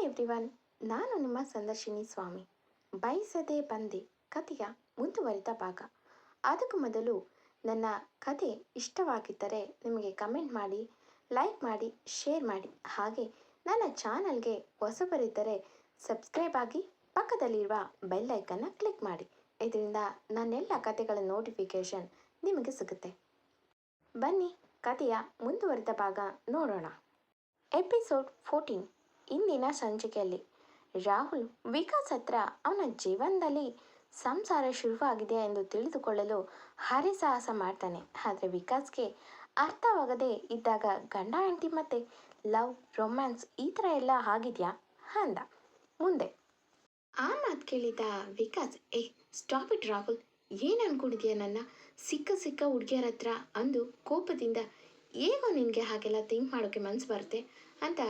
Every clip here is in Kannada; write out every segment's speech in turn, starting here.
ಹಾಯ್ ಎವ್ರಿವನ್ ನಾನು ನಿಮ್ಮ ಸಂದರ್ಶಿನಿ ಸ್ವಾಮಿ. ಬಯಸದೆ ಬಂದೆ. ಕಥೆಯ ಮುಂದುವರಿದ ಭಾಗ. ಅದಕ್ಕೂ ಮೊದಲು ನನ್ನ ಕತೆ ಇಷ್ಟವಾಗಿದ್ದರೆ ನಿಮಗೆ ಕಮೆಂಟ್ ಮಾಡಿ, ಲೈಕ್ ಮಾಡಿ, ಶೇರ್ ಮಾಡಿ. ಹಾಗೆ ನನ್ನ ಚಾನಲ್ಗೆ ಹೊಸಬರಿದ್ದರೆ ಸಬ್ಸ್ಕ್ರೈಬ್ ಆಗಿ ಪಕ್ಕದಲ್ಲಿರುವ ಬೆಲ್ಲೈಕನ್ನು ಕ್ಲಿಕ್ ಮಾಡಿ. ಇದರಿಂದ ನನ್ನೆಲ್ಲ ಕತೆಗಳ ನೋಟಿಫಿಕೇಷನ್ ನಿಮಗೆ ಸಿಗುತ್ತೆ. ಬನ್ನಿ ಕಥೆಯ ಮುಂದುವರಿದ ಭಾಗ ನೋಡೋಣ. Episode fourteen. ಇಂದಿನ ಸಂಚಿಕೆಯಲ್ಲಿ. ರಾಹುಲ್ ವಿಕಾಸ್ ಹತ್ರ ಅವನ ಜೀವನದಲ್ಲಿ ಸಂಸಾರ ಶುರುವಾಗಿದೆ ಎಂದು ತಿಳಿದುಕೊಳ್ಳಲು ಹರಿಸಾಹಸ ಮಾಡ್ತಾನೆ. ಆದರೆ ವಿಕಾಸ್ಗೆ ಅರ್ಥವಾಗದೇ ಇದ್ದಾಗ ಗಂಡ, ಹೆಂಡತಿ ಮತ್ತೆ ಲವ್, ರೊಮ್ಯಾನ್ಸ್ ಈ ಥರ ಎಲ್ಲ ಆಗಿದೆಯಾ? ಅಂದ. ಮುಂದೆ. ಆ ಮಾತು ಕೇಳಿದ ವಿಕಾಸ್, ಏ ಸ್ಟಾಪ್ ಇಟ್ ರಾಹುಲ್. ಏನು ಅನ್ಕೊಂಡಿದ್ಯಾ ನನ್ನ? ಸಿಕ್ಕ ಸಿಕ್ಕ ಹುಡುಗಿಯರ ಹತ್ರ ಅಂದು ಕೋಪದಿಂದ, ಹೇಗೋ ನಿನಗೆ ಹಾಗೆಲ್ಲ ಥಿಂಕ್ ಮಾಡೋಕ್ಕೆ ಮನಸ್ಸು ಬರುತ್ತೆ? ಅಂತ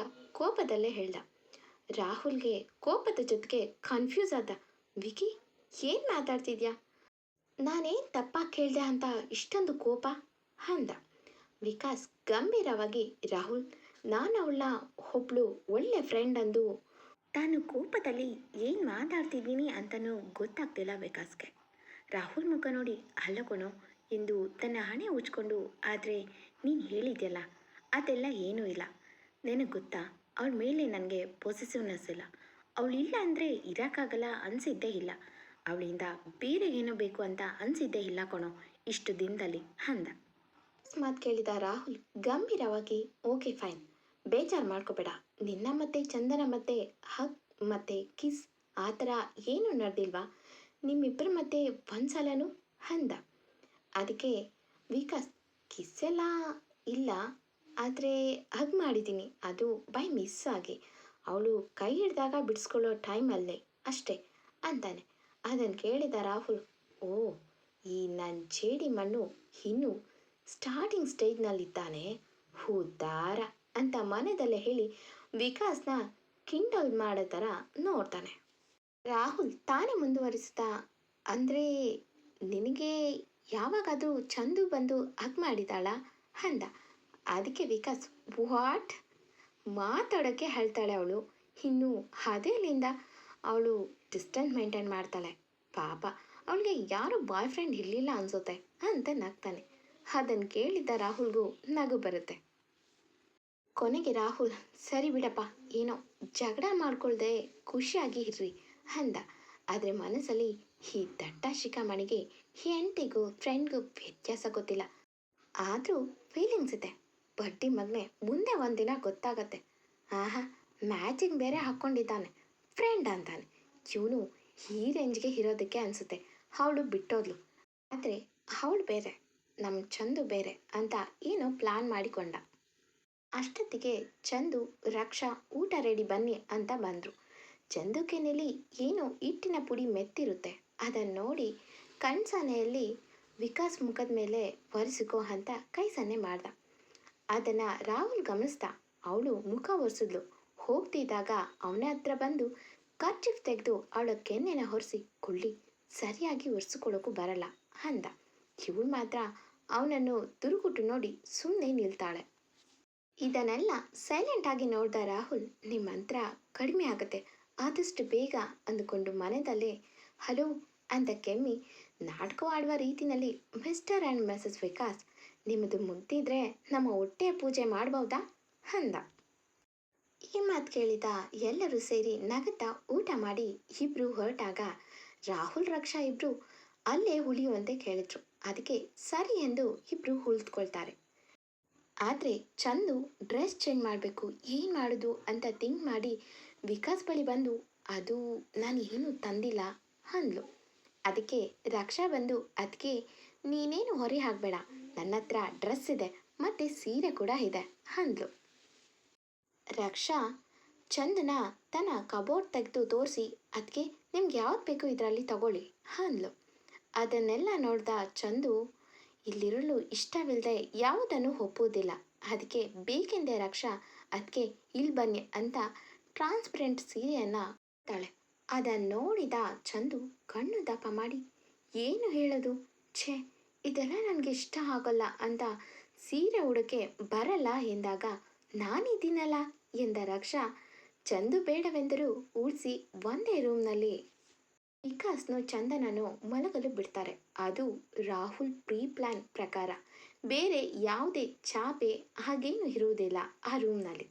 ಕೋಪದಲ್ಲೇ ಹೇಳ್ದ. ರಾಹುಲ್ಗೆ ಕೋಪದ ಜೊತೆಗೆ ಕನ್ಫ್ಯೂಸ್ ಆದ. ವಿಕಿ, ಏನು ಮಾತಾಡ್ತಿದ್ಯಾ? ನಾನೇನು ತಪ್ಪಾಗಿ ಕೇಳಿದೆ ಅಂತ ಇಷ್ಟೊಂದು ಕೋಪ? ಅಂದ. ವಿಕಾಸ್ ಗಂಭೀರವಾಗಿ, ರಾಹುಲ್, ನಾನು ಅವಳ ಒಬ್ಳು ಒಳ್ಳೆ ಫ್ರೆಂಡ್ ಅಂದು ತಾನು ಕೋಪದಲ್ಲಿ ಏನು ಮಾತಾಡ್ತಿದ್ದೀನಿ ಅಂತಲೂ ಗೊತ್ತಾಗ್ತಿಲ್ಲ ವಿಕಾಸ್ಗೆ. ರಾಹುಲ್ ಮುಖ ನೋಡಿ ಅಲ್ಲಕೊಣೋ ಎಂದು ತನ್ನ ಹಣೆ ಉಚ್ಕೊಂಡು ಆದರೆ ನೀನು ಹೇಳಿದ್ಯಲ್ಲ, ಅದೆಲ್ಲ ಏನೂ ಇಲ್ಲ. ನನಗೆ ಗೊತ್ತಾ? ಅವಳ ಮೇಲೆ ನನಗೆ ಪೊಸೆಸಿವ್ನೆಸ್ ಇಲ್ಲ. ಅವಳು ಇಲ್ಲ ಅಂದರೆ ಇರೋಕ್ಕಾಗಲ್ಲ ಅನಿಸಿದ್ದೇ ಇಲ್ಲ. ಅವಳಿಂದ ಬೇರೆ ಏನೋ ಬೇಕು ಅಂತ ಅನಿಸಿದ್ದೇ ಇಲ್ಲ ಕಣೋ, ಇಷ್ಟು ದಿನದಲ್ಲಿ ಅಂದ. ಮಾತು ಕೇಳಿದ ರಾಹುಲ್ ಗಂಭೀರವಾಗಿ ಓಕೆ ಫೈನ್ ಬೇಜಾರು ಮಾಡ್ಕೋಬೇಡ. ನಿನ್ನ ಮತ್ತೆ ಚಂದನ ಮತ್ತೆ ಹಗ್ ಮತ್ತೆ ಕಿಸ್ ಆ ಥರ ಏನೂ ನಡೆದಿಲ್ವಾ? ನಿಮ್ಮಿಬ್ಬರ ಮತ್ತೆ ಒಂದ್ಸಲನೂ ಅಂದ. ಅದಕ್ಕೆ, ವಿಕಾಸ್, ಕಿಸ್ ಎಲ್ಲ ಇಲ್ಲ. ಆದರೆ ಹಗ್ ಮಾಡಿದ್ದೀನಿ ಅದು ಬೈ ಮಿಸ್ ಆಗಿ. ಅವಳು ಕೈ ಹಿಡಿದಾಗ ಬಿಡಿಸ್ಕೊಳ್ಳೋ ಟೈಮಲ್ಲೇ ಅಷ್ಟೇ, ಅಂತಾನೆ. ಅದನ್ನು ಕೇಳಿದ ರಾಹುಲ್, ಓ, ಈ ನನ್ನ ಜೇಡಿ ಮಣ್ಣು ಇನ್ನೂ ಸ್ಟಾರ್ಟಿಂಗ್ ಸ್ಟೇಜ್ನಲ್ಲಿದ್ದಾನೆ ಹುದ್ದಾರ ಅಂತ ಮನೆಯಲ್ಲೇ ಹೇಳಿ ವಿಕಾಸ್ನ ಕಿಂಡಲ್ ಮಾಡೋ ಥರ ನೋಡ್ತಾನೆ. ರಾಹುಲ್ ತಾನೇ ಮುಂದುವರಿಸ್ತಾ ಅಂದರೆ ನಿನಗೆ ಯಾವಾಗಾದರೂ ಚಂದು ಬಂದು ಹಗ್ ಮಾಡಿದಾಳ ಅಂದ. ಅದಕ್ಕೆ ವಿಕಾಸ್, ವಾಟ್? ಮಾತಾಡೋಕ್ಕೆ ಹೇಳ್ತಾಳೆ ಅವಳು. ಇನ್ನು ಅದೇಲಿಂದ ಅವಳು ಡಿಸ್ಟೆನ್ಸ್ ಮೇಂಟೈನ್ ಮಾಡ್ತಾಳೆ. ಪಾಪ, ಅವಳಿಗೆ ಯಾರು ಬಾಯ್ ಫ್ರೆಂಡ್ ಇರಲಿಲ್ಲ ಅನ್ಸುತ್ತೆ ಅಂತ ನಗ್ತಾನೆ. ಅದನ್ನು ಕೇಳಿದ್ದ ರಾಹುಲ್ಗೂ ನಗು ಬರುತ್ತೆ. ಕೊನೆಗೆ ರಾಹುಲ್, ಸರಿ ಬಿಡಪ್ಪ, ಏನೋ ಜಗಳ ಮಾಡ್ಕೊಳ್ದೆ ಖುಷಿಯಾಗಿ ಇರ್ರಿ, ಅಂದ. ಆದರೆ ಮನಸ್ಸಲ್ಲಿ ಈ ದಟ್ಟ ಶಿಖಾಮಣಿಗೆ ಹೆಂಡತಿಗೂ ಫ್ರೆಂಡ್ಗೂ ವ್ಯತ್ಯಾಸ ಗೊತ್ತಿಲ್ಲ. ಆದರೂ ಫೀಲಿಂಗ್ಸ್ ಇದೆ. ಬಡ್ಡಿ ಮಗನೆ ಮುಂದೆ ಒಂದಿನ ಗೊತ್ತಾಗತ್ತೆ. ಆಹಾ, ಮ್ಯಾಚಿಂಗ್ ಬೇರೆ ಹಾಕ್ಕೊಂಡಿದ್ದಾನೆ ಫ್ರೆಂಡ್ ಅಂತಾನೆ. ಇವನು ಈ ರೇಂಜ್ಗೆ ಇರೋದಕ್ಕೆ ಅನಿಸುತ್ತೆ. ಅವಳು ಬಿಟ್ಟೋದ್ಲು. ಆದರೆ ಅವಳು ಬೇರೆ ನಮ್ಮ ಚಂದು ಬೇರೆ ಅಂತ ಏನೋ ಪ್ಲಾನ್ ಮಾಡಿಕೊಂಡ. ಅಷ್ಟೊತ್ತಿಗೆ ಚಂದು, ರಕ್ಷಾ ಊಟ ರೆಡಿ ಬನ್ನಿ ಅಂತ ಬಂದರು. ಚಂದು ಕೆನೆಯಲ್ಲಿ ಏನೋ ಹಿಟ್ಟಿನ ಪುಡಿ ಮೆತ್ತಿರುತ್ತೆ. ಅದನ್ನು ನೋಡಿ ಕಣ್ಸನೆಯಲ್ಲಿ ವಿಕಾಸ್ ಮುಖದ ಮೇಲೆ ಒರೆಸಿಕೋ ಅಂತ ಕೈ ಸನ್ನೆ ಮಾಡ್ದ. ಅದನ್ನು ರಾಹುಲ್ ಗಮನಿಸ್ದ. ಅವಳು ಮುಖ ಒರೆಸಿದ್ಲು. ಹೋಗ್ತಿದ್ದಾಗ ಅವನ ಹತ್ರ ಬಂದು ಕರ್ಚಿಫ್ ತೆಗೆದು ಅವಳ ಕೆನ್ನೆನ ಹೊರಿಸಿ ಕೊಳ್ಳಿ, ಸರಿಯಾಗಿ ಒರೆಸ್ಕೊಳ್ಳೋಕ್ಕೂ ಬರಲ್ಲ ಅಂದ. ಇವಳು ಮಾತ್ರ ಅವನನ್ನು ತುರುಗುಟ್ಟು ನೋಡಿ ಸುಮ್ಮನೆ ನಿಲ್ತಾಳೆ. ಇದನ್ನೆಲ್ಲ ಸೈಲೆಂಟ್ ಆಗಿ ನೋಡ್ದ ರಾಹುಲ್ ನಿಮ್ಮ ಮಂತ್ರ ಕಡಿಮೆ ಆಗುತ್ತೆ. ಆದಷ್ಟು ಬೇಗ ಅಂದುಕೊಂಡು ಮನೆಯಲ್ಲೇ, ಹಲೋ ಅಂತ ಕೆಮ್ಮಿ ನಾಟಕ ಆಡುವ ರೀತಿಯಲ್ಲಿ ಮಿಸ್ಟರ್ ಆ್ಯಂಡ್ ಮಿಸಸ್ ವಿಕಾಸ್ ನಿಮ್ಮದು ಮುಗ್ದಿದ್ರೆ ನಮ್ಮ ಹೊಟ್ಟೆ ಪೂಜೆ ಮಾಡ್ಬೋದಾ? ಅಂದ. ಈ ಮಾತು ಕೇಳಿದ ಎಲ್ಲರೂ ಸೇರಿ ನಗತ ಊಟ ಮಾಡಿ ಇಬ್ರು ಹೊರಟಾಗ ರಾಹುಲ್, ರಕ್ಷಾ ಇಬ್ರು ಅಲ್ಲೇ ಉಳಿಯುವಂತೆ ಕೇಳಿದ್ರು. ಅದಕ್ಕೆ ಸರಿ ಎಂದು ಇಬ್ರು ಉಳಿದುಕೊಳ್ತಾರೆ. ಆದರೆ ಚಂದು ಡ್ರೆಸ್ ಚೇಂಜ್ ಮಾಡಬೇಕು, ಏನು ಮಾಡೋದು ಅಂತ ಥಿಂಕ್ ಮಾಡಿ ವಿಕಾಸ್ ಬಳಿ ಬಂದು, ಅದು ನಾನು ಏನು ತಂದಿಲ್ಲ ಅಂದ್ಲು. ಅದಕ್ಕೆ ರಕ್ಷಾ ಬಂದು ಅದಕ್ಕೆ ನೀನೇನು ಹೊರೆ ಹಾಕಬೇಡ ನನ್ನ ಹತ್ರ ಡ್ರೆಸ್ ಇದೆ, ಮತ್ತೆ ಸೀರೆ ಕೂಡ ಇದೆ, ಅಂದ್ಲು. ರಕ್ಷಾ ಚಂದನ ತನ್ನ ಕಬೋರ್ಡ್ ತೆಗೆದು ತೋರಿಸಿ ಅದಕ್ಕೆ ನಿಮ್ಗೆ ಯಾವ್ದು ಬೇಕು ಇದರಲ್ಲಿ ತಗೊಳ್ಳಿ, ಅಂದ್ಲು. ಅದನ್ನೆಲ್ಲ ನೋಡ್ದ ಚಂದು ಇಲ್ಲಿರಲು ಇಷ್ಟವಿಲ್ಲದೆ ಯಾವುದನ್ನು ಒಪ್ಪುವುದಿಲ್ಲ ಅದಕ್ಕೆ ಬೇಕೆಂದೇ ರಕ್ಷಾ ಅದಕ್ಕೆ ಇಲ್ಲಿ ಬನ್ನಿ, ಅಂತ ಟ್ರಾನ್ಸ್ಪರೆಂಟ್ ಸೀರೆಯನ್ನು ತಾಳೆ ಅದನ್ನು ನೋಡಿದ ಚಂದು ಕಣ್ಣು ದಪ್ಪ ಮಾಡಿ, ಏನು ಹೇಳೋದು? ಛೇ ಇದೆಲ್ಲ ನನಗೆ ಇಷ್ಟ ಆಗೋಲ್ಲ ಅಂತ ಸೀರೆ ಉಡೋಕ್ಕೆ ಬರಲ್ಲ ಎಂದಾಗ ನಾನಿದ್ದೀನಲ್ಲ ಎಂದ ರಕ್ಷಾ ಚಂದು ಬೇಡವೆಂದರೂ ಉಳಿಸಿ ಒಂದೇ ರೂಮ್ನಲ್ಲಿ. ವಿಕಾಸ್ನು ಚಂದನನು ಮಲಗಲು ಬಿಡ್ತಾರೆ. ಅದು ರಾಹುಲ್ ಪ್ರೀ ಪ್ಲಾನ್ ಪ್ರಕಾರ ಬೇರೆ ಯಾವುದೇ ಚಾಪೆ ಹಾಗೇನು ಇರುವುದಿಲ್ಲ ಆ ರೂಮ್ನಲ್ಲಿ.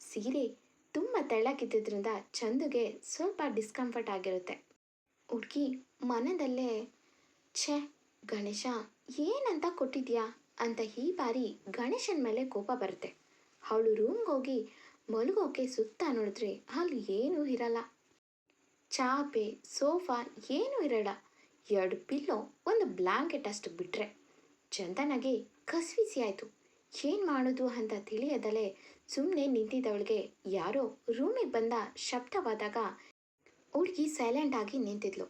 ಸೀರೆ ತುಂಬ ತೆಳ್ಳಕಿದ್ದರಿಂದ ಚಂದುಗೆ ಸ್ವಲ್ಪ ಡಿಸ್ಕಂಫರ್ಟ್ ಆಗಿರುತ್ತೆ. ಹುಡುಗಿ ಮನದಲ್ಲೇ, ಛೇ ಗಣೇಶ, ಏನಂತ ಕೊಟ್ಟಿದ್ಯಾ? ಅಂತ ಈ ಬಾರಿ ಗಣೇಶನ ಮೇಲೆ ಕೋಪ ಬರುತ್ತೆ. ಅವಳು ರೂಮ್ಗೆ ಹೋಗಿ ಮಲಗೋಕೆ ಸುತ್ತ ನೋಡಿದ್ರೆ ಅಲ್ಲಿ ಏನೂ ಇರಲ್ಲ. ಚಾಪೆ, ಸೋಫಾ ಏನೂ ಇರಲ್ಲ. ಎರಡು ಪಿಲ್ಲೋ ಒಂದು ಬ್ಲಾಂಕೆಟ್ ಅಷ್ಟು ಬಿಟ್ರೆ ಚಂದನಗೆ ಕಸ್ವಿಸಿ ಆಯಿತು. ಏನು ಮಾಡೋದು ಅಂತ ತಿಳಿಯದಲೇ ಸುಮ್ಮನೆ ನಿಂತಿದ್ದವಳಿಗೆ ಯಾರೋ ರೂಮಿಗೆ ಬಂದ ಶಬ್ದವಾದಾಗ ಹುಡುಗಿ ಸೈಲೆಂಟ್ ಆಗಿ ನಿಂತಿದ್ಲು.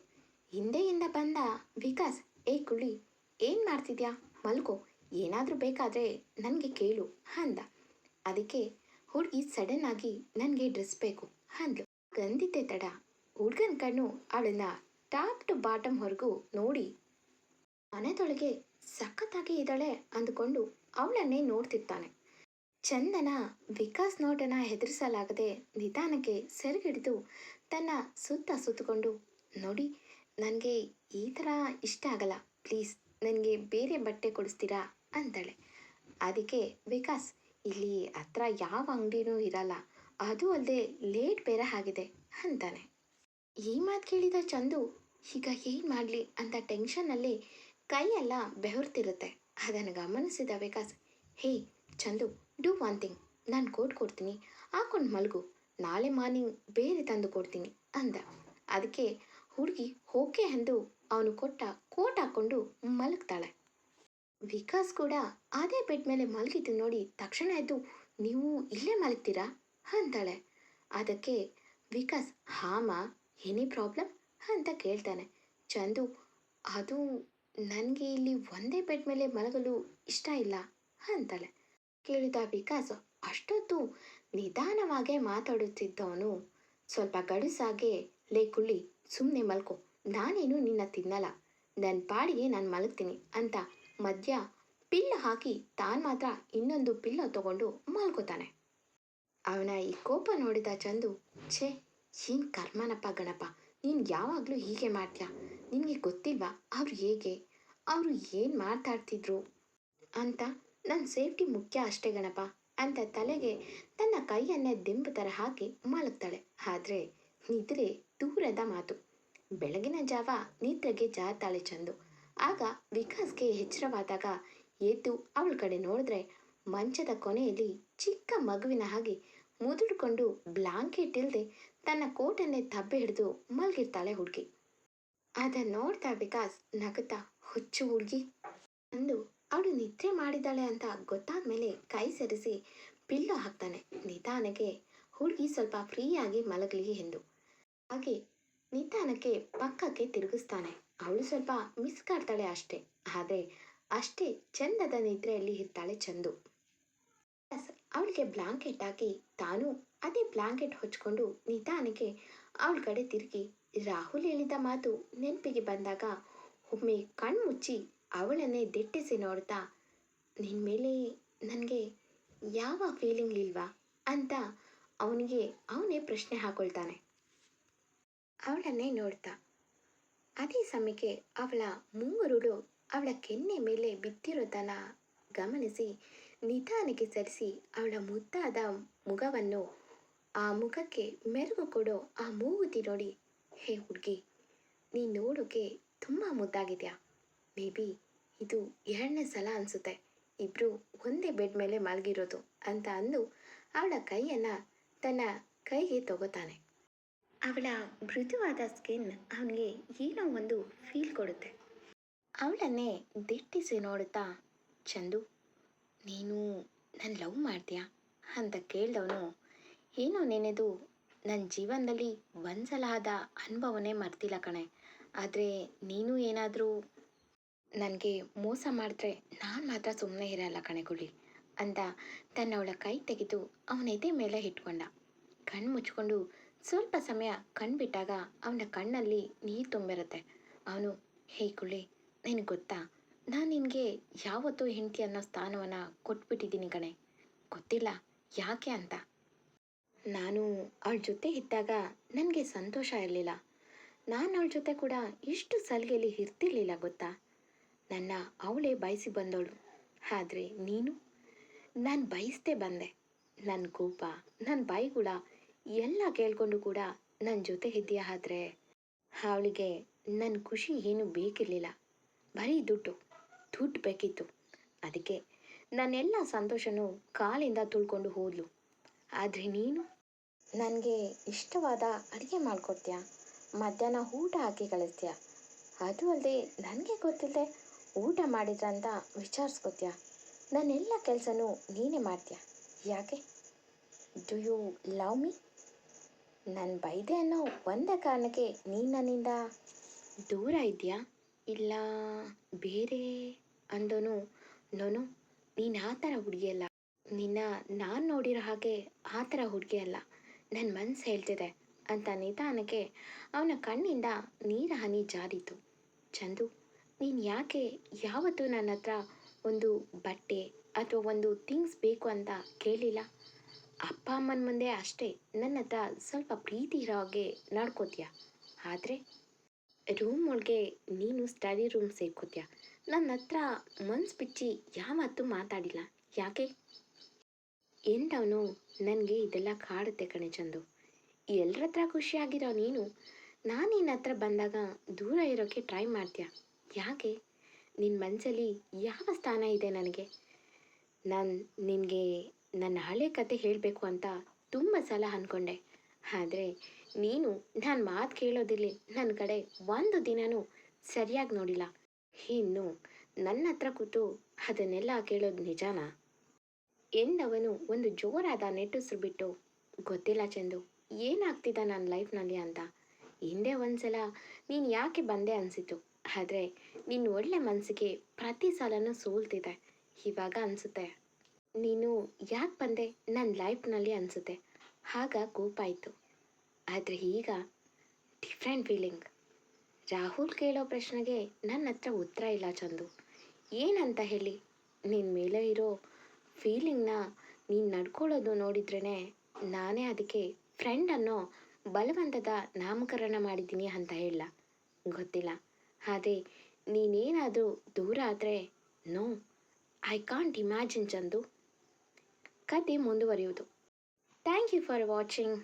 ಹಿಂದೆಯಿಂದ ಬಂದ ವಿಕಾಸ್ ಏ ಕುಳಿ ಏನು ಮಾಡ್ತಿದ್ಯಾ? ಮಲ್ಕೋ. ಏನಾದರೂ ಬೇಕಾದರೆ ನನಗೆ ಕೇಳು, ಅಂದ. ಅದಕ್ಕೆ ಹುಡುಗಿ ಸಡನ್ ಆಗಿ ನನಗೆ ಡ್ರೆಸ್ ಬೇಕು, ಅಂದ್ಲು. ಗಂದಿದ್ದೆ ತಡ. ಹುಡುಗನ ಕಣ್ಣು ಅವಳನ್ನ ಟಾಪ್ ಟು ಬಾಟಮ್ವರೆಗೂ ನೋಡಿ ಮನೆದೊಳಗೆ ಸಖತ್ತಾಗಿ ಇದ್ದಾಳೆ ಅಂದುಕೊಂಡು ಅವಳನ್ನೇ ನೋಡ್ತಿರ್ತಾನೆ. ಚಂದನ ವಿಕಾಸ್ ನೋಟನ ಹೆದರಿಸಲಾಗದೆ ನಿಧಾನಕ್ಕೆ ಸೆರಗಿಡಿದು ತನ್ನ ಸುತ್ತ ಸುತ್ತಕೊಂಡು, ನೋಡಿ ನನಗೆ ಈ ಥರ ಇಷ್ಟ ಆಗಲ್ಲ. ಪ್ಲೀಸ್, ನನಗೆ ಬೇರೆ ಬಟ್ಟೆ ಕೊಡಿಸ್ತೀರಾ? ಅಂತಾಳೆ ಅದಕ್ಕೆ, ವಿಕಾಸ್, ಇಲ್ಲಿ ಹತ್ರ ಯಾವ ಅಂಗಡಿನೂ ಇರಲ್ಲ. ಅದು ಅಲ್ಲದೆ ಲೇಟ್ ಬೇರೆ ಆಗಿದೆ, ಅಂತಾನೆ. ಈ ಮಾತು ಕೇಳಿದ ಚಂದು, ಈಗ ಏನು ಮಾಡಲಿ? ಅಂತ ಟೆನ್ಷನ್ನಲ್ಲಿ ಕೈಯೆಲ್ಲ ಬೆವರ್ತಿರುತ್ತೆ. ಅದನ್ನು ಗಮನಿಸಿದ ವಿಕಾಸ್, ಹೇ, ಚಂದು ಡೂ ಒನ್ ಥಿಂಗ್ ನಾನು ಕೋಟ್ ಕೊಡ್ತೀನಿ. ಹಾಕೊಂಡು ಮಲಗು. ನಾಳೆ ಮಾರ್ನಿಂಗ್ ಬೇರೆ ತಂದು ಕೊಡ್ತೀನಿ, ಅಂದ. ಅದಕ್ಕೆ ಹುಡುಗಿ ಹೋಕೆ ಅಂದು ಅವನು ಕೊಟ್ಟ ಕೋಟ್ ಹಾಕೊಂಡು ಮಲಗ್ತಾಳೆ. ವಿಕಾಸ್ ಕೂಡ ಅದೇ ಬೆಡ್ ಮೇಲೆ ಮಲಗಿದ್ದು ನೋಡಿ ತಕ್ಷಣ ಎದ್ದು, ನೀವು ಇಲ್ಲೇ ಮಲಗ್ತೀರಾ? ಅಂತಾಳೆ. ಅದಕ್ಕೆ ವಿಕಾಸ್ ಹಾಮ ಎನಿ ಪ್ರಾಬ್ಲಮ್? ಅಂತ ಕೇಳ್ತಾನೆ. ಚಂದು, ಅದು ನನಗೆ ಇಲ್ಲಿ ಒಂದೇ ಬೆಡ್ ಮೇಲೆ ಮಲಗಲು ಇಷ್ಟ ಇಲ್ಲ, ಅಂತಾಳೆ. ಕೇಳಿದ ವಿಕಾಸ್, ಅಷ್ಟೊತ್ತು ನಿಧಾನವಾಗೇ ಮಾತಾಡುತ್ತಿದ್ದವನು. ಸ್ವಲ್ಪ ಗಡುಸಾಗೆ ಲೇ ಕುಳ್ಳಿ ಸುಮ್ಮನೆ ಮಲ್ಕೋ. ನಾನೇನು ನಿನ್ನ ತಿನ್ನಲ್ಲ. ನನ್ನ ಪಾಡಿಗೆ ನಾನು ಮಲಗ್ತೀನಿ ಅಂತ ಮಧ್ಯ ಪಿಲ್ಲ ಹಾಕಿ ತಾನು ಮಾತ್ರ ಇನ್ನೊಂದು ಪಿಲ್ಲ ತಗೊಂಡು ಮಲ್ಕೋತಾನೆ. ಅವನ ಈ ಕೋಪ ನೋಡಿದ ಚಂದು, ಛೇ, ಏನು ಕರ್ಮನಪ್ಪ ಗಣಪ, ನೀನು ಯಾವಾಗಲೂ ಹೀಗೆ ಮಾಡ್ತೀಯ? ನಿನಗೆ ಗೊತ್ತಿಲ್ವಾ ಅವ್ರು ಹೇಗೆ? ಅವರು ಏನು ಮಾತಾಡ್ತಿದ್ರು? ಅಂತ ನನ್ನ ಸೇಫ್ಟಿ ಮುಖ್ಯ ಅಷ್ಟೇ ಗಣಪ ಅಂತ ತಲೆಗೆ ತನ್ನ ಕೈಯನ್ನೇ ದಿಂಬು ಥರ ಹಾಕಿ ಮಲಗ್ತಾಳೆ. ಆದರೆ ನಿದ್ರೆ ದೂರದ ಮಾತು. ಬೆಳಗಿನ ಜಾವ ನಿದ್ರೆಗೆ ಜಾತಾಳೆ ಚಂದು. ಆಗ ವಿಕಾಸ್ಗೆ ಎಚ್ಚರವಾದಾಗ ಎದ್ದು ಅವಳ ಕಡೆ ನೋಡಿದ್ರೆ ಮಂಚದ ಕೊನೆಯಲ್ಲಿ ಚಿಕ್ಕ ಮಗುವಿನ ಹಾಗೆ ಮುದುಡ್ಕೊಂಡು ಬ್ಲಾಂಕೆಟ್ ಇಲ್ಲದೆ ತನ್ನ ಕೋಟನ್ನೇ ತಬ್ಬೆ ಹಿಡಿದು ಮಲಗಿರ್ತಾಳೆ ಹುಡುಗಿ. ಅದನ್ನ ನೋಡ್ತಾ ವಿಕಾಸ್ ನಗುತ್ತಾ, ಹುಚ್ಚು ಹುಡುಗಿ. ಅಂದು ಅವಳು ನಿದ್ರೆ ಮಾಡಿದ್ದಾಳೆ ಅಂತ ಗೊತ್ತಾದ ಮೇಲೆ ಕೈ ಸರಿಸಿ ಪಿಲ್ಲೋ ಹಾಕ್ತಾನೆ. ನಿಧಾನಕ್ಕೆ ಹುಡುಗಿ ಸ್ವಲ್ಪ ಫ್ರೀಯಾಗಿ ಮಲಗಲಿ ಎಂದು. ಹಾಗೆ ನಿಧಾನಕ್ಕೆ ಪಕ್ಕಕ್ಕೆ ತಿರುಗಿಸ್ತಾನೆ. ಅವಳು ಸ್ವಲ್ಪ ಮಿಸ್ ಕಾಡ್ತಾಳೆ ಅಷ್ಟೇ. ಆದರೆ ಅಷ್ಟೇ ಚಂದದ ನಿದ್ರೆಯಲ್ಲಿ ಇರ್ತಾಳೆ ಚಂದು. ಅವಳಿಗೆ ಬ್ಲಾಂಕೆಟ್ ಹಾಕಿ ತಾನು ಅದೇ ಬ್ಲಾಂಕೆಟ್ ಹೊಚ್ಕೊಂಡು ನಿಧಾನಕ್ಕೆ ಅವಳ ಕಡೆ ತಿರುಗಿ. ರಾಹುಲ್ ಹೇಳಿದ ಮಾತು ನೆನಪಿಗೆ ಬಂದಾಗ ಒಮ್ಮೆ ಕಣ್ಮುಚ್ಚಿ ಅವಳನ್ನೇ ದಿಟ್ಟಿಸಿ ನೋಡ್ತಾ ನಿನ್ನ ಮೇಲೆ ನನಗೆ ಯಾವ ಫೀಲಿಂಗ್ ಇಲ್ವಾ? ಅಂತ ಅವನಿಗೆ ಅವನೇ ಪ್ರಶ್ನೆ ಹಾಕೊಳ್ತಾನೆ. ಅವಳನ್ನೇ ನೋಡ್ತಾ. ಅದೇ ಸಮಯಕ್ಕೆ ಅವಳ ಮುಂಗುರುಳು ಅವಳ ಕೆನ್ನೆ ಮೇಲೆ ಬಿದ್ದಿರೋದನ್ನ ಗಮನಿಸಿ, ನಿಧಾನಕ್ಕೆ ಸರಿಸಿ ಅವಳ ಮುದ್ದಾದ ಮುಖವನ್ನು ಆ ಮುಖಕ್ಕೆ ಮೆರುಗು ಕೊಡೋ ಆ ಮೂಗುತಿ ನೋಡಿ, ಹೇ ಹುಡುಗಿ, ನೀ ನೋಡೋಕೆ ತುಂಬ ಮುದ್ದಾಗಿದೆಯಾ? ಮೇ ಬಿ ಇದು ಎರಡನೇ ಸಲ ಅನಿಸುತ್ತೆ. ಇಬ್ರು ಒಂದೇ ಬೆಡ್ ಮೇಲೆ ಮಲಗಿರೋದು ಅಂತ ಅಂದು ಅವಳ ಕೈಯನ್ನು ತನ್ನ ಕೈಗೆ ತಗೋತಾನೆ. ಅವಳ ಮೃದುವಾದ ಸ್ಕಿನ್ ಅವನಿಗೆ ಏನೋ ಒಂದು ಫೀಲ್ ಕೊಡುತ್ತೆ. ಅವಳನ್ನೇ ದಿಟ್ಟಿಸಿ ನೋಡುತ್ತಾ, ಚಂದು, ನೀನು ನನ್ನ ಲವ್ ಮಾಡ್ತೀಯಾ? ಅಂತ ಕೇಳಿದವನು, ಏನೋ ನೆನೆದು ನನ್ನ ಜೀವನದಲ್ಲಿ ಒಂದ್ಸಲ ಆದ ಅನುಭವನೇ ಮರ್ತಿಲ್ಲ ಕಣೆ. ಆದರೆ ನೀನು ಏನಾದರೂ ನನಗೆ ಮೋಸ ಮಾಡಿದ್ರೆ ನಾನು ಮಾತ್ರ ಸುಮ್ಮನೆ ಇರಲ್ಲ ಕಣೆಗುಳಿ ಅಂತ ತನ್ನವಳ ಕೈ ತೆಗೆದು ಅವನ ಎದೆ ಮೇಲೆ ಇಟ್ಕೊಂಡ. ಕಣ್ಣು ಮುಚ್ಕೊಂಡು ಸ್ವಲ್ಪ ಸಮಯ ಕಣ್ಬಿಟ್ಟಾಗ ಅವನ ಕಣ್ಣಲ್ಲಿ ನೀರು ತುಂಬಿರುತ್ತೆ. ಅವನು, ಹೇ ಕುಳಿ ನಿನಗೆ ಗೊತ್ತಾ? ನಾನು ನಿನಗೆ ಯಾವತ್ತೂ ಹೆಂಡತಿ ಅನ್ನೋ ಸ್ಥಾನವನ್ನು ಕೊಟ್ಬಿಟ್ಟಿದ್ದೀನಿ ಕಣೆ. ಗೊತ್ತಿಲ್ಲ, ಯಾಕೆ ಅಂತ? ನಾನು ಅವಳ ಜೊತೆ ಇದ್ದಾಗ ನನಗೆ ಸಂತೋಷ ಇರಲಿಲ್ಲ. ನಾನು ಅವಳ ಜೊತೆ ಕೂಡ ಇಷ್ಟು ಸಲಿಗೆಯಲ್ಲಿ ಇರ್ತಿರ್ಲಿಲ್ಲ ಗೊತ್ತಾ? ನನ್ನ ಅವಳೇ ಬಯಸಿ ಬಂದವಳು ಆದರೆ ನೀನು? ನಾನು ಬಯಸ್ದೇ ಬಂದೆ. ನನ್ನ ಕೋಪ ನನ್ನ ಬೈಗುಳ ಎಲ್ಲ ಕೇಳ್ಕೊಂಡು ಕೂಡ ನನ್ನ ಜೊತೆ ಇದ್ದೀಯ ಆದರೆ? ಅವಳಿಗೆ ನನ್ನ ಖುಷಿ ಏನು ಬೇಕಿರಲಿಲ್ಲ. ಬರೀ ದುಡ್ಡು ದುಡ್ಡು ಬೇಕಿತ್ತು. ಅದಕ್ಕೆ ನನ್ನೆಲ್ಲ ಸಂತೋಷನೂ ಕಾಲಿಂದ ತುಳ್ಕೊಂಡು ಹೋದ್ಲು. ಆದರೆ ನೀನು? ನನಗೆ ಇಷ್ಟವಾದ ಅಡುಗೆ ಮಾಡಿಕೊಡ್ತೀಯ? ಮಧ್ಯಾಹ್ನ ಊಟ ಹಾಕಿ ಕಳಿಸ್ತೀಯ? ಅದು ಅಲ್ಲದೆ ನನಗೆ ಗೊತ್ತಿಲ್ಲದೆ ಊಟ ಮಾಡಿದ್ರಂತ ವಿಚಾರಿಸ್ಕೊತೀಯ? ನನ್ನೆಲ್ಲ ಕೆಲಸನೂ ನೀನೇ ಮಾಡ್ತೀಯ? ಯಾಕೆ? ಡು ಯು ಲವ್ ಮೀ ನನ್ನ ಬೈದೆ ಅನ್ನೋ ಒಂದೇ ಕಾರಣಕ್ಕೆ ನೀ ನನ್ನಿಂದ ದೂರ ಇದೆಯಾ ಇಲ್ಲ, ಬೇರೆ ಅಂದನು, ನೋನು, ನೀನು ಆ ಥರ ಹುಡುಗಿಯಲ್ಲ ನಿನ್ನ ನಾನು ನೋಡಿರೋ ಹಾಗೆ ಆ ಥರ ಹುಡುಗಿಯಲ್ಲ ನನ್ನ ಮನಸ್ಸು ಹೇಳ್ತಿದೆ ಅಂತ ನಿಧಾನಕ್ಕೆ ಅವನ ಕಣ್ಣಿಂದ ನೀರ ಹನಿ ಜಾರಿತು. ಚಂದು, ನೀನು ಯಾಕೆ ಯಾವತ್ತೂ ನನ್ನ ಹತ್ರ ಒಂದು ಬಟ್ಟೆ ಅಥವಾ ಒಂದು ಥಿಂಗ್ಸ್ ಬೇಕು ಅಂತ ಕೇಳಿಲ್ಲ? ಅಪ್ಪ ಅಮ್ಮನ ಮುಂದೆ ಅಷ್ಟೇ. ನನ್ನ ಹತ್ರ ಸ್ವಲ್ಪ ಪ್ರೀತಿ ಇರೋ ಹಾಗೆ ನಡ್ಕೋತೀಯ. ಆದರೆ ರೂಮ್ ಒಳಗೆ ನೀನು ಸ್ಟಡಿ ರೂಮ್ ಸೇರ್ಕೋತೀಯ. ನನ್ನ ಹತ್ರ ಮನ್ಸು ಬಿಚ್ಚಿ ಯಾವತ್ತೂ ಮಾತಾಡಿಲ್ಲ. ಯಾಕೆ? ಎಂದವನು, ನನಗೆ ಇದೆಲ್ಲ ಕಾಡುತ್ತೆ ಕಣೆ ಚಂದು. ಎಲ್ಲರ ಹತ್ರ ಖುಷಿಯಾಗಿರೋ ನೀನು, ನಾನು ನಿನ್ನ ಹತ್ರ ಬಂದಾಗ ದೂರ ಇರೋಕ್ಕೆ ಟ್ರೈ ಮಾಡ್ತೀಯ. ಯಾಕೆ? ನಿನ್ನ ಮನಸ್ಸಲ್ಲಿ ಯಾವ ಸ್ಥಾನ ಇದೆ ನನಗೆ? ನಾನು ನಿನಗೆ ನನ್ನ ಹಳೆ ಕತೆ ಹೇಳಬೇಕು ಅಂತ ತುಂಬ ಸಲ ಅಂದ್ಕೊಂಡೆ ಆದರೆ ನೀನು ನಾನು ಮಾತು ಕೇಳೋದಿಲ್ಲ ನನ್ನ ಕಡೆ ಒಂದು ದಿನನೂ ಸರಿಯಾಗಿ ನೋಡಿಲ್ಲ. ಇನ್ನು ನನ್ನ ಹತ್ರ ಕೂತು ಅದನ್ನೆಲ್ಲ ಕೇಳೋದು ನಿಜಾನಾ? ಎಂದವನು ಒಂದು ಜೋರಾದ ನೆಟ್ಟುಸ್ರು ಬಿಟ್ಟು, ಗೊತ್ತಿಲ್ಲ ಚಂದು ಏನಾಗ್ತಿದ್ದ ನನ್ನ ಲೈಫ್ನಲ್ಲಿ ಅಂತ? ಹಿಂದೆ ಒಂದ್ಸಲ ನೀನು ಯಾಕೆ ಬಂದೆ ಅನಿಸಿತು ಆದರೆ ನಿನ್ನ ಒಳ್ಳೆ ಮನಸ್ಸಿಗೆ ಪ್ರತಿ ಸಲನೂ ಸೋಲ್ತಿದೆ. ಇವಾಗ ಅನಿಸುತ್ತೆ ನೀನು ಯಾಕೆ ಬಂದೆ? ನನ್ನ ಲೈಫ್ನಲ್ಲಿ ಅನಿಸುತ್ತೆ. ಆಗ ಕೋಪ ಆಯಿತು. ಆದರೆ ಈಗ ಡಿಫ್ರೆಂಟ್ ಫೀಲಿಂಗ್ ರಾಹುಲ್ ಕೇಳೋ ಪ್ರಶ್ನೆಗೆ ನನ್ನ ಹತ್ರ ಉತ್ತರ ಇಲ್ಲ ಚಂದು. ಏನಂತ ಹೇಳಿ? ನಿನ್ನ ಮೇಲೆ ಇರೋ ಫೀಲಿಂಗ್ನ ನೀನು ನಡ್ಕೊಳ್ಳೋದು ನೋಡಿದ್ರೇ ನಾನೇ ಅದಕ್ಕೆ ಫ್ರೆಂಡ್ ಅನ್ನೋ ಬಲವಂತದ ನಾಮಕರಣ ಮಾಡಿದ್ದೀನಿ ಅಂತ ಹೇಳ. ಗೊತ್ತಿಲ್ಲ. ಆದರೆ ನೀನೇನಾದರೂ ದೂರ ಆದರೆ no I can't imagine Chandu. ಕತೆ ಮುಂದುವರಿಯುವುದು ಥ್ಯಾಂಕ್ ಯು ಫಾರ್ ವಾಚಿಂಗ್